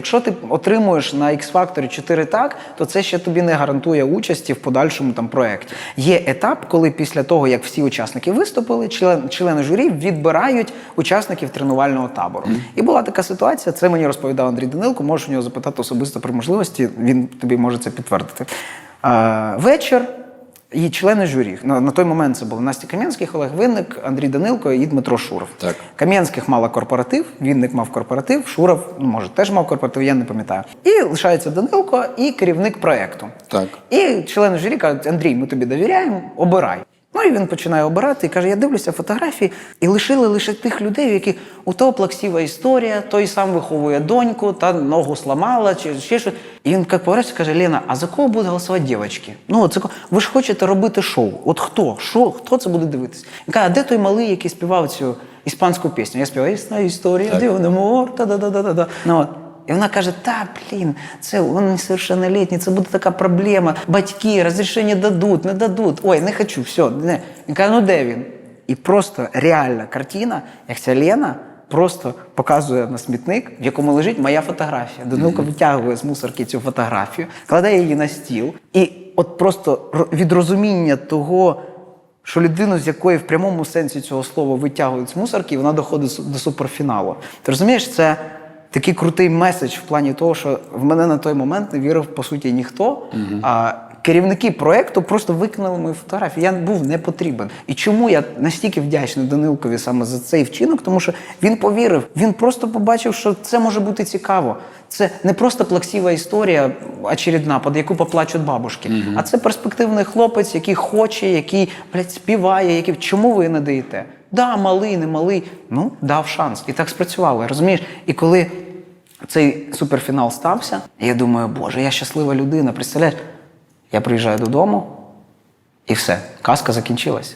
Якщо ти отримуєш на X-Factor 4 так, то це ще тобі не гарантує участі в подальшому там проєкті. Є етап, коли після того, як всі учасники виступили, член, члени журі відбирають учасників тренувального табору. І була така ситуація, це мені розповідав Андрій Данилко, можеш у нього запитати особисто при можливості, він тобі може це підтвердити. А, вечір. І члени журі. На, на той момент це були Настя Кам'янських, Олег Винник, Андрій Данилко і Дмитро Шуров. Так. Кам'янських мала корпоратив, Вінник мав корпоратив, Шуров, ну, може, теж мав корпоратив, я не пам'ятаю. І лишається Данилко і керівник проекту. Так. І члени журі кажуть, Андрій, ми тобі довіряємо, обирай. Ну і він починає обирати і каже: я дивлюся фотографії, і лишили лише тих людей, у яких у того плаксива історія, той сам виховує доньку, та ногу сламала, чи ще щось. І він як повертається, каже: Лена, а за кого будуть голосувати дівчатки? Ну, от за? Ви ж хочете робити шоу. От хто? Що? Хто це буде дивитися? Він каже, а де той малий, який співав цю іспанську пісню? Я співаю «Існа історія, дивне мор, та-да-да-да-да. Ну. І вона каже: та блін, це він несовершеннолетній, це буде така проблема. Батьки розрішення дадуть, не дадуть. Ой, не хочу, все. Не. Він каже, ну де він? І просто реальна картина, як ця Лена просто показує на смітник, в якому лежить моя фотографія. Данилко витягує з мусорки цю фотографію, кладе її на стіл. І от просто від розуміння того, що людину, з якої в прямому сенсі цього слова витягують з мусорки, вона доходить до суперфіналу. Ти розумієш, це такий крутий меседж в плані того, що в мене на той момент не вірив по суті ніхто. А керівники проєкту просто виконали мою фотографію. Я був не потрібен. І чому я настільки вдячний Данилкові саме за цей вчинок? Тому що він повірив, він просто побачив, що це може бути цікаво. Це не просто плаксива історія, очередна, під яку поплачуть бабушки, а це перспективний хлопець, який хоче, який блядь, співає, який чому ви не даєте? Да, малий, не малий. Ну, дав шанс. І так спрацювало, розумієш? І коли цей суперфінал стався, я думаю, боже, я щаслива людина. Представляєш? Я приїжджаю додому, і все, казка закінчилась.